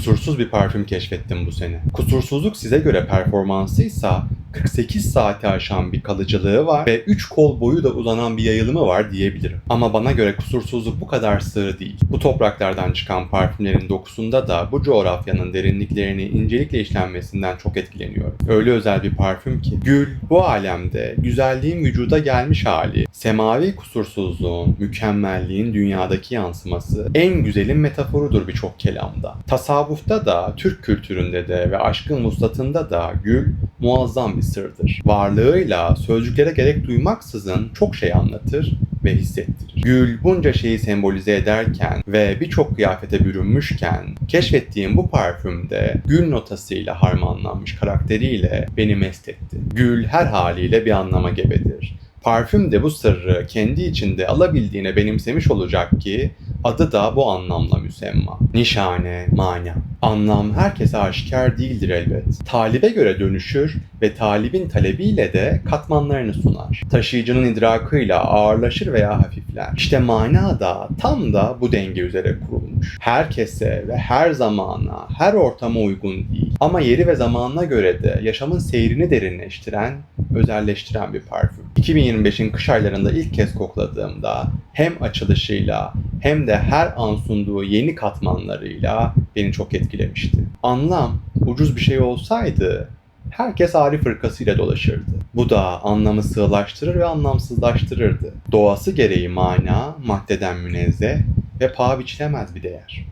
Kusursuz bir parfüm keşfettim bu sene. Kusursuzluk size göre performansıysa 48 saati aşan bir kalıcılığı var ve 3 kol boyu da uzanan bir yayılımı var diyebilirim. Ama bana göre kusursuzluk bu kadar sığ değil. Bu topraklardan çıkan parfümlerin dokusunda da bu coğrafyanın derinliklerini incelikle işlenmesinden çok etkileniyorum. Öyle özel bir parfüm ki gül bu alemde güzelliğin vücuda gelmiş hali, semavi kusursuzluğun, mükemmelliğin dünyadaki yansıması en güzelin metaforudur birçok kelamda. Tasavvufta da, Türk kültüründe de ve aşkın vuslatında da gül muazzam bir sırdır. Varlığıyla sözcüklere gerek duymaksızın çok şey anlatır ve hissettirir. Gül bunca şeyi sembolize ederken ve birçok kıyafete bürünmüşken keşfettiğim bu parfümde gül notasıyla harmanlanmış karakteriyle beni mest etti. Gül her haliyle bir anlama gebedir. Parfüm de bu sırrı kendi içinde alabildiğine benimsemiş olacak ki adı da bu anlamla müsemma. Nişane, mana. Anlam herkese aşikar değildir elbet. Talibe göre dönüşür ve talibin talebiyle de katmanlarını sunar. Taşıyıcının idrakıyla ağırlaşır veya hafifler. İşte mana da tam da bu denge üzere kurulmuş. Herkese ve her zamana, her ortama uygun değil. Ama yeri ve zamanına göre de yaşamın seyrini derinleştiren, özelleştiren bir parfüm. 2025'in kış aylarında ilk kez kokladığımda hem açılışıyla hem de her an sunduğu yeni katmanlarıyla beni çok etkilemişti. Anlam ucuz bir şey olsaydı herkes Arif fırkasıyla dolaşırdı. Bu da anlamı sığlaştırır ve anlamsızlaştırırdı. Doğası gereği mana, maddeden münezzeh ve paha biçilemez bir değer.